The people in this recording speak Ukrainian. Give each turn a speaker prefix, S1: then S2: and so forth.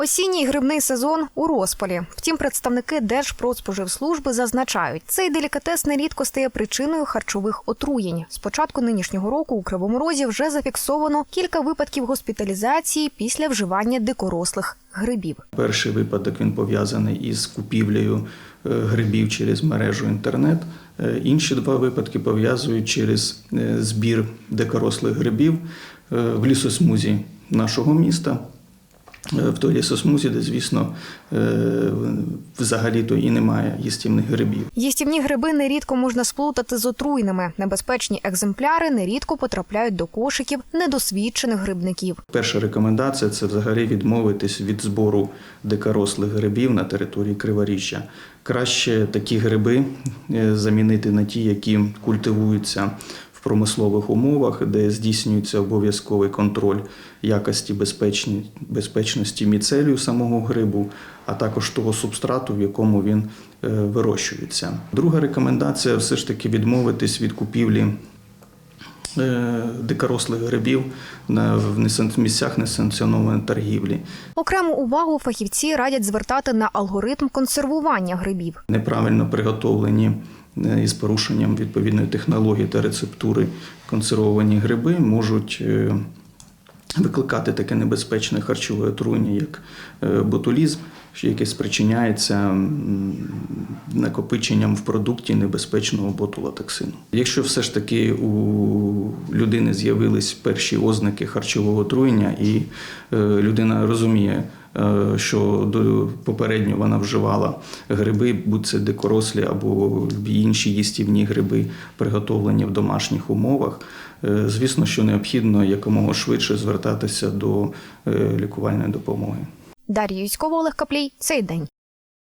S1: Осінній грибний сезон у розпалі. Втім, представники Держпродспоживслужби зазначають, цей делікатес нерідко стає причиною харчових отруєнь. З початку нинішнього року у Кривому Розі вже зафіксовано кілька випадків госпіталізації після вживання дикорослих грибів.
S2: Перший випадок він пов'язаний із купівлею е, грибів через мережу інтернет. Е, Інші два випадки пов'язують через е, збір дикорослих грибів в лісосмузі нашого міста. Е, В той лісосмузі, де, звісно, е, взагалі-то і немає їстівних грибів.
S1: Їстівні гриби нерідко можна сплутати з отруйними. Небезпечні екземпляри нерідко потрапляють до кошиків недосвідчених грибників.
S2: Перша рекомендація це взагалі відмовитись від збору дикорослих грибів на території Криворіжжя. Краще такі гриби е, замінити на ті, які культивуються промислових умовах, де здійснюється обов'язковий контроль якості безпечні- безпечності міцелію самого грибу, а також того субстрату, в якому він е, вирощується. Друга рекомендація все ж таки відмовитись від купівлі е, дикорослих грибів на в місцях несанкціонованої торгівлі.
S1: Окрему увагу фахівці радять звертати на алгоритм консервування грибів.
S2: Неправильно приготовлені із порушенням відповідної технології та рецептури консервовані гриби можуть е, викликати таке небезпечне харчове отруєння, як е, ботулізм, яке спричиняється накопиченням в продукті небезпечного ботулотоксину. Якщо все ж таки у людини з'явились перші ознаки харчового отруєння, і е, людина розуміє, е, що до попередньо вона вживала гриби, будь це дикорослі або інші їстівні гриби, приготовлені в домашніх умовах. Е, Звісно, що необхідно якомога швидше звертатися до е, лікувальної допомоги.
S1: Дар'я Юськова, Олег Каплій. Цей день.